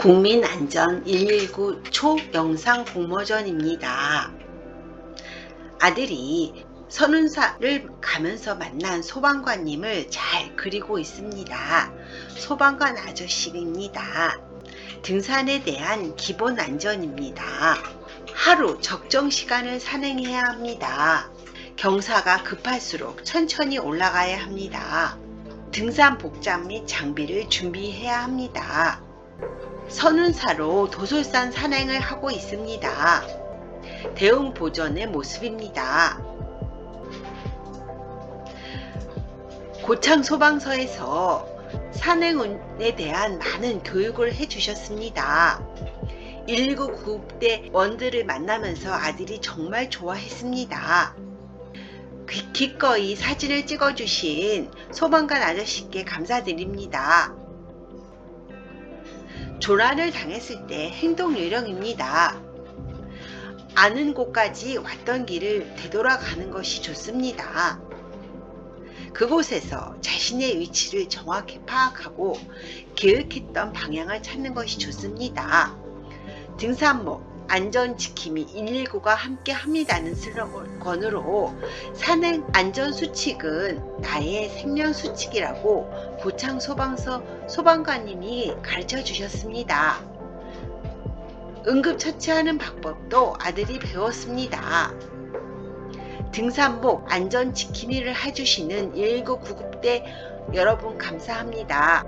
국민안전 119 초영상 공모전입니다. 아들이 선운사를 가면서 만난 소방관님을 잘 그리고 있습니다. 소방관 아저씨입니다. 등산에 대한 기본 안전입니다. 하루 적정 시간을 산행해야 합니다. 경사가 급할수록 천천히 올라가야 합니다. 등산 복장 및 장비를 준비해야 합니다. 선운사로 도솔산 산행을 하고 있습니다. 대응 보전의 모습입니다. 고창 소방서에서 산행운에 대한 많은 교육을 해주셨습니다. 119 구급대 원들을 만나면서 아들이 정말 좋아했습니다. 기- 기꺼이 사진을 찍어주신 소방관 아저씨께 감사드립니다. 조난을 당했을 때 행동 요령입니다. 아는 곳까지 왔던 길을 되돌아가는 것이 좋습니다. 그곳에서 자신의 위치를 정확히 파악하고 계획했던 방향을 찾는 것이 좋습니다. 등산목 안전 지킴이 119가 함께 합니다는 슬로건으로 산행 안전 수칙은 나의 생명 수칙이라고 고창 소방서 소방관님이 가르쳐 주셨습니다. 응급 처치하는 방법도 아들이 배웠습니다. 등산복 안전 지킴이를 해주시는 119 구급대 여러분 감사합니다.